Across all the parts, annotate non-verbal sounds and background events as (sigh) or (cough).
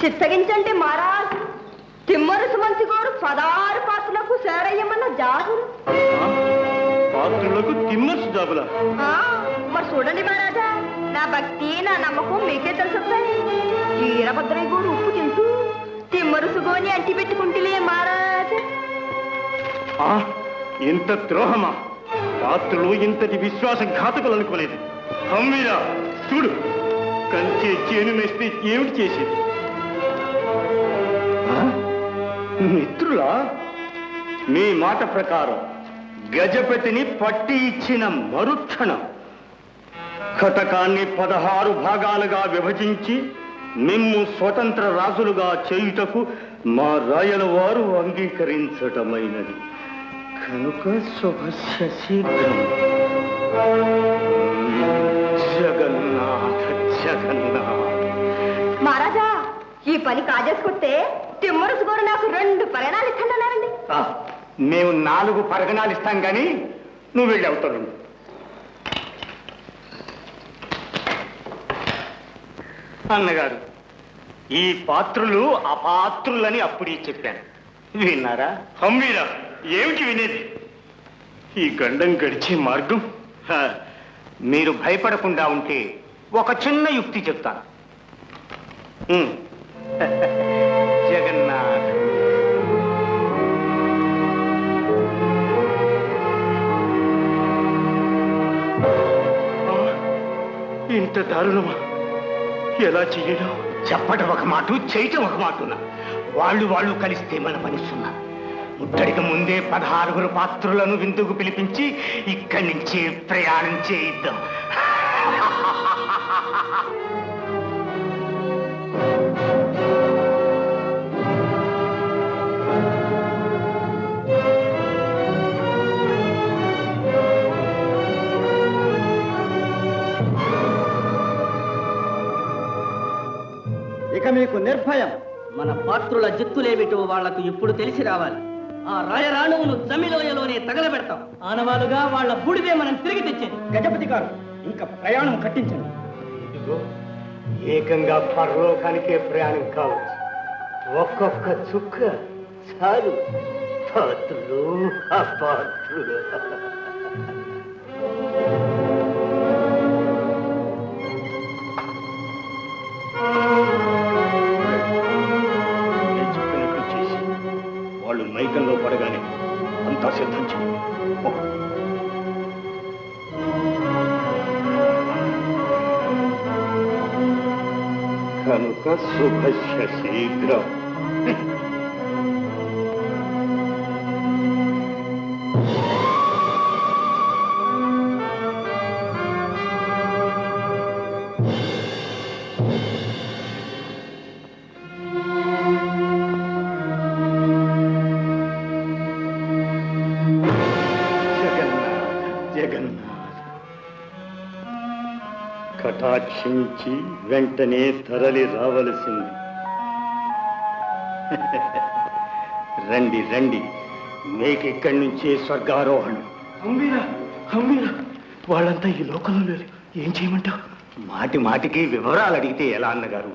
చిత్తగించండి మహారాజ్ తిమ్మరు సుమంతి గారు పదహారు పాత్రలకు సేరయ్యమన్న జాతులు ఆ? పాత్రులకు తిమ్మర్సు జాబులా మరి చూడండి మహారాజా నా భక్తి నా నమ్మకం మీకే తెలుసుతాయి వీరభద్రయ్య గారు ఉప్పు తింటూ తిమ్మరు సుగోని అంటి పెట్టుకుంటులే మహారాజ్? ఇంత ద్రోహమా పాత్రులు ఇంతటి విశ్వాసఘాతకులు అనుకోలేదు హమ్మీరా చూడు కంచే చేను మేస్తే ఏమిటి చేసేది? మిత్రులా? మీ మాట ప్రకారం గజపతిని పట్టి ఇచ్చిన మరుక్షణం కటకాన్ని పదహారు భాగాలుగా విభజించి మిమ్ము స్వతంత్ర రాజులుగా చేయుటకు మా రాయల వారు అంగీకరించటమైనది. కనుక శుభస్య శీఘ్రం. జగన్నాథ జగన్నాథ. మహారాజా ఈ పని కాజేసుకుంటే నాకు రెండు పరిణాలు ఇస్తానన్నారండి మేము నాలుగు పరగణాలు ఇస్తాం కానీ నువ్వు వెళ్ళి అవుతాడు అన్నగారు ఈ పాత్రులు అపాత్రులని అప్పుడే చెప్పాను. విన్నారా? హమ్మీరా ఏమిటి వినేది? ఈ గండం గడిచే మార్గం? హ, మీరు భయపడకుండా ఉంటే ఒక చిన్న యుక్తి చెప్తాను. (laughs) జగన్నాథ్. ఇంత దారుణమా? ఎలా చేయడం? చెప్పటం ఒక మాట చేయటం ఒక మాటున. వాళ్ళు వాళ్ళు కలిస్తే మన పనిస్తున్నా ముట్టడికి ముందే పదహారుగురు పాత్రులను విందుకు పిలిపించి ఇక్కడి నుంచి ప్రయాణం చేయిద్దాం. ఇక మీకు నిర్భయం. మన పాత్రుల జిత్తులేమిటో వాళ్ళకు ఇప్పుడు తెలిసి రావాలి. ఆ రాయరాణువును జమిలోయలోనే తగలబెడతాం. ఆనవాలుగా వాళ్ళ బుడిదే మనం తిరిగి తెచ్చేది. గజపతి గారు ఇంకా ప్రయాణం కట్టించండి. ఇదిగో ఏకంగా పరలోకానికే ప్రయాణం కావచ్చు. ఒక్కొక్క చుక్క చాలు. పాత్రులు అపాత్రులు నేను అంతా సిద్ధం చేయండి ఓ. కనుక శుభస్య శీఘ్రం జగన్నాథ కటాక్షించి వెంటనే తరలి రావలసింది. (laughs) రండి రండి. మేకిక్కడి నుంచే స్వర్గారోహణం. వాళ్ళంతా ఈ లోకంలో లేరు. ఏం చేయమంటావు? మాటి మాటికి వివరాలు అడిగితే ఎలా అన్నగారు?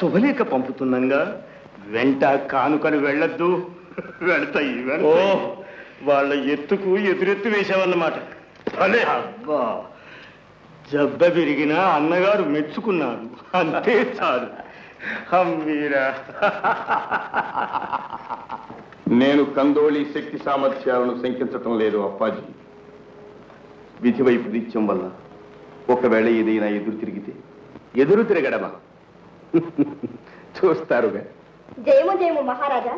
శుభలేఖ పంపుతున్నాగా వెంట కానుకలు వెళ్ళొద్దు. (laughs) వెళ్తాయి ఓ వాళ్ళ ఎత్తుకు ఎదురెత్తు వేసావన్నమాట అదే అబ్బా జబ్బ విరిగినా అన్నగారు మెచ్చుకున్నారు. అంతే చాలు. హమ్మీరా. నేను కందోళి శక్తి సామర్థ్యాలను శంకించటం లేదు అప్పాజీ. విధి వైపు నిత్యం వల్ల ఒకవేళ ఏదైనా ఎదురు తిరిగితే ఎదురు తిరగడమా? (laughs) చూస్తారుగా. జయము జయము మహారాజా.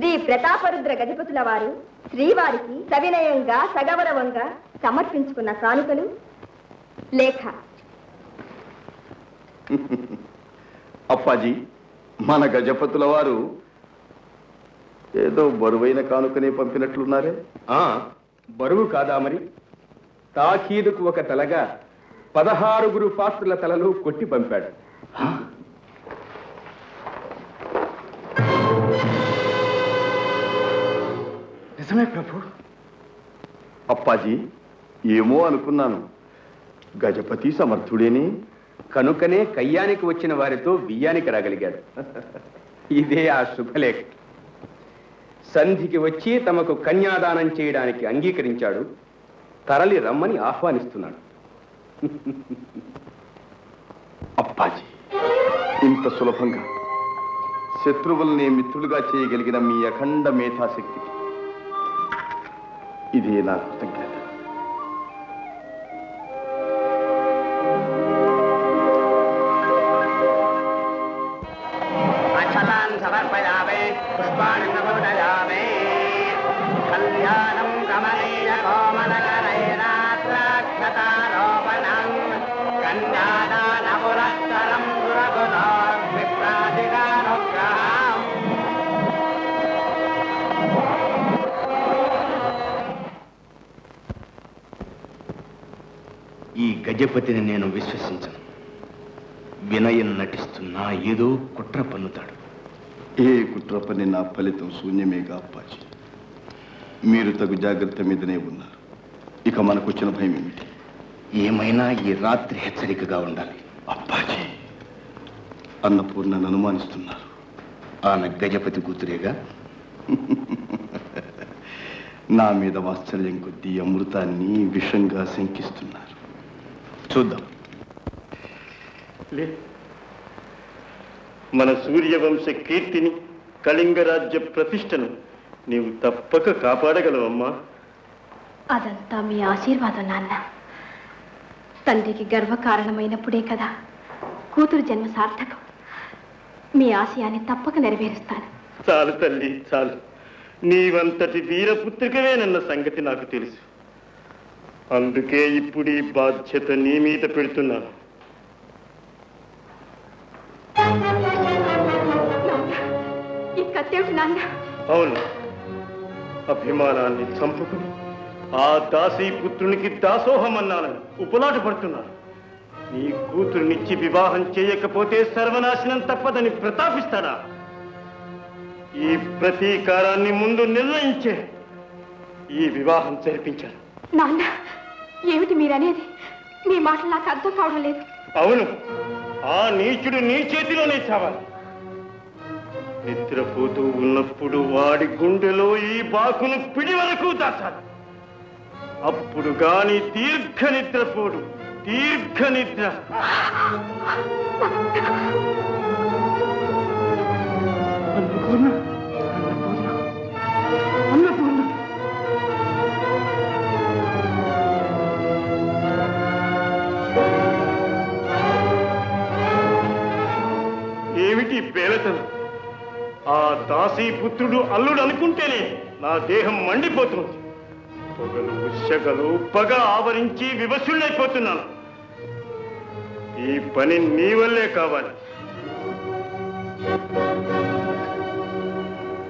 శ్రీ ప్రతాపరుద్ర గజపతుల వారు శ్రీవారికి సవినయంగా సగౌరవంగా సమర్పించుకున్న కానుకలు. లేఖ. (laughs) అప్పాజీ మన గజపతుల వారు ఏదో బరువైన కానుకనే పంపినట్లున్నారే? ఆ, బరువు కాదా మరి? తాకీదుకు ఒక తలగా పదహారుగురు పాత్రుల తలలు కొట్టి పంపాడు. నిజమే ప్రభు. అప్పాజీ ఏమో అనుకున్నాను. గజపతి సమర్థుడేని కనుకనే కయ్యానికి వచ్చిన వారితో బియ్యానికి రాగలిగాడు. ఇదే ఆ శుభలేఖ. సంధికి వచ్చి తమకు కన్యాదానం చేయడానికి అంగీకరించాడు. తరలి రమ్మని ఆహ్వానిస్తున్నాడు. అప్పాజీ ఇంత సులభంగా శత్రువుల్ని మిత్రులుగా చేయగలిగిన మీ అఖండ మేధాశక్తికి ఇదే నా కృతజ్ఞత గజపతిని నేను విశ్వసించను. వినయం నటిస్తున్నా ఏదో కుట్ర పన్నుతాడు. ఏ కుట్ర పని నా ఫలితం శూన్యమేగా అప్పాజీ? మీరు తగు జాగ్రత్త మీదనే ఉన్నారు. ఇక మనకొచ్చిన భయం ఏమిటి ఏమైనా ఈ రాత్రి హెచ్చరికగా ఉండాలి. అప్పాజీ అన్నపూర్ణను అనుమానిస్తున్నారు. ఆమె గజపతి కూతురేగా? (laughs) నా మీద వాత్సల్యం కొద్దీ అమృతాన్ని విషంగా శంకిస్తున్నారు. చూద్దాం. మన సూర్యవంశ కీర్తిని కళింగరాజ్య ప్రతిష్టను నీవు తప్పక కాపాడగలవమ్మా. అదంతా మీ ఆశీర్వాదం నాన్న. తండ్రికి గర్వకారణమైనప్పుడే కదా. కూతురు జన్మ సార్థకం. మీ ఆశయాన్ని తప్పక నెరవేరుస్తాను. చాలు తల్లి చాలు. నీవంతటి వీరపుత్రికవేనన్న సంగతి నాకు తెలుసు. అందుకే ఇప్పుడు ఈ బాధ్యత నీ మీద నాన్న అవును. అభిమానాన్ని చంపుకుని ఆ దాసీ పుత్రునికి దాసోహమన్నానని ఉపలాట పడుతున్నాను నీ కూతురునిచ్చి వివాహం చేయకపోతే సర్వనాశనం తప్పదని ప్రతాపిస్తాడా? ఈ ప్రతీకారాన్ని ముందు నిర్ణయించే ఈ వివాహం జరిపించాను నాన్న ఏమిటి మీరనేది? మీ మాటలు నాకు అర్థం కావడం లేదు. అవును. ఆ నీచుడు నీ చేతిలోనే చావాలి. నిద్రపోతూ ఉన్నప్పుడు వాడి గుండెలో ఈ బాకును పిడి వరకు దాచాలి. అప్పుడు గాని దీర్ఘ నిద్రపోడు దీర్ఘ నిద్ర. అన్నపూర్ణ! ఏమిటి ఆ దాసీ పుత్రుడు అల్లుడు అనుకుంటేనే నా దేహం మండిపోతుంది. పొగలు ఉష్యగలు పగ ఆవరించి వివసులైపోతున్నాను ఈ పని నీ వల్లే కావాలి.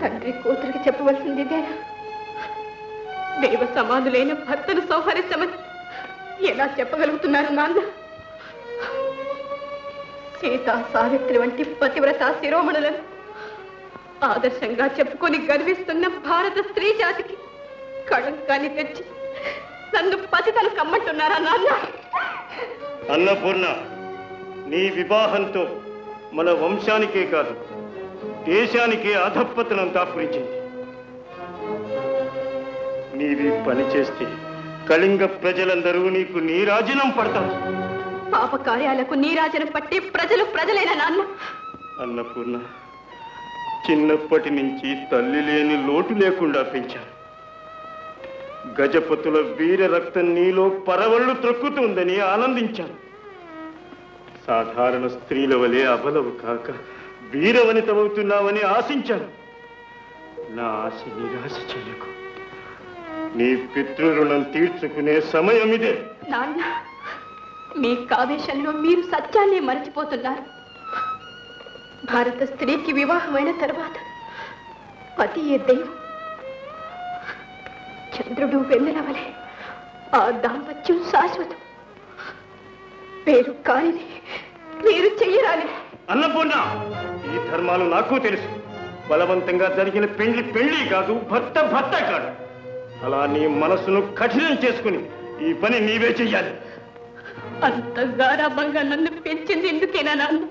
తండ్రి కూతురికి చెప్పవలసింది ఇదేనా దైవ సమాధులైన భర్తను సంహరించమని ఎలా చెప్పగలుగుతున్నారు నాన్న సీత సావిత్రి వంటి పతివ్రత శిరోమణులను ఆదర్శంగా చెప్పుకొని గర్విస్తున్న భారత స్త్రీ జాతికి కళంకాన్ని తెచ్చి నన్ను పతితలు కమ్మంటున్నారా నాన్న? అన్నపూర్ణ నీ వివాహంతో మన వంశానికే కాదు దేశానికే అధపతనం దాపురించింది నీవి పని చేస్తే కళింగ ప్రజలందరూ నీకు నీరాజనం పడతారు. పాప కార్యాలకు నీరాజన పట్టి ప్రజలు ప్రజలైన నాన్న. అన్నపూర్ణ చిన్నప్పటి నుంచి తల్లి లేని లోటు లేకుండా పెంచాను గజపతుల వీర రక్తం నీలో పరవళ్ళు త్రొక్కుతుందని ఆనందించాను సాధారణ స్త్రీల వలె అబలవు కాక వీరవనితమవుతున్నావని ఆశించాను నా ఆశ నిరాశ చెయ్యకు నీ పితృరుణం తీర్చుకునే సమయం ఇదే నాన్న. మీ కావేశంలో మీరు సత్యాన్ని మరచిపోతున్నారు. భారత స్త్రీకి వివాహమైన తర్వాత పతి ఏ దైవం చంద్రుడు వెన్నెలవలే ఆ దాంపత్యం శాశ్వతం. పేరు కానిది మీరు చెయ్యరాలి అన్నపూర్ణ ఈ ధర్మాలు నాకు తెలుసు. బలవంతంగా జరిగిన పెళ్ళి పెళ్ళి కాదు భర్త భర్త కాదు. అలా నీ మనసును కఠినం చేసుకుని ఈ పని నీవే చెయ్యాలి. అంత గారాభంగా నన్ను పెంచింది ఎందుకేనా నాన్న?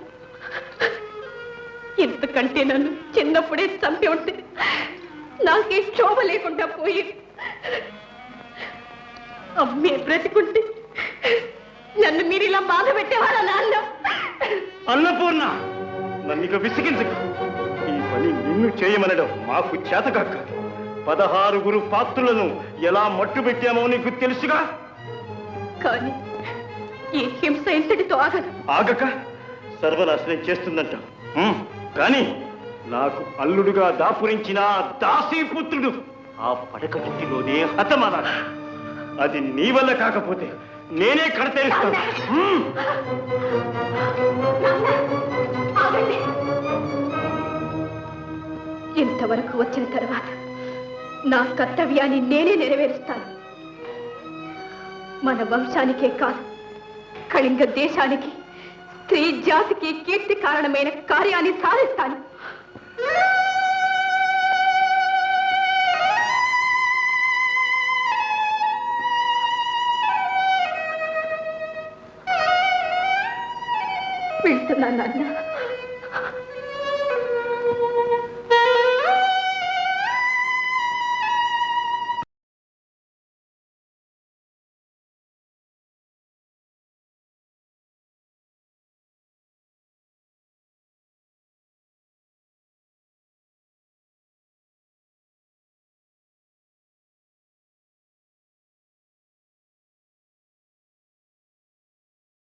ఎందుకంటే నన్ను చిన్నప్పుడే చంపి ఉంటే నాకే క్షోభ లేకుండా పోయి అమ్మే బ్రతికుంటే నన్ను మీరు ఇలా బాధ పెట్టేవారా నాన్న? అన్నపూర్ణ నన్ను ఇక విసిగించకు. ఈ పని నిన్ను చేయమనడం మాకు చేతకాక పదహారుగురు పాత్రులను ఎలా మట్టు పెట్టామో నీకు తెలుసుగా? కానీ ఈ హింస ఇంతటితో ఆగదు ఆగక? సర్వనాశనం చేస్తుందంట. ఉమ్, కానీ నాకు అల్లుడుగా దాపురించిన ఆ దాసీపుత్రుడు ఆ పడక ఇంటిలోనే హతమానాలి అది నీ వల్ల కాకపోతే నేనే ఉమ్. ఆగండి. ఇంతవరకు వచ్చిన తర్వాత నా కర్తవ్యాన్ని నేనే నెరవేరుస్తాను. మన వంశానికే కాదు కళింగ దేశానికి స్త్రీ జాతికి కీర్తి కారణమైన కార్యాన్ని సాధిస్తాను.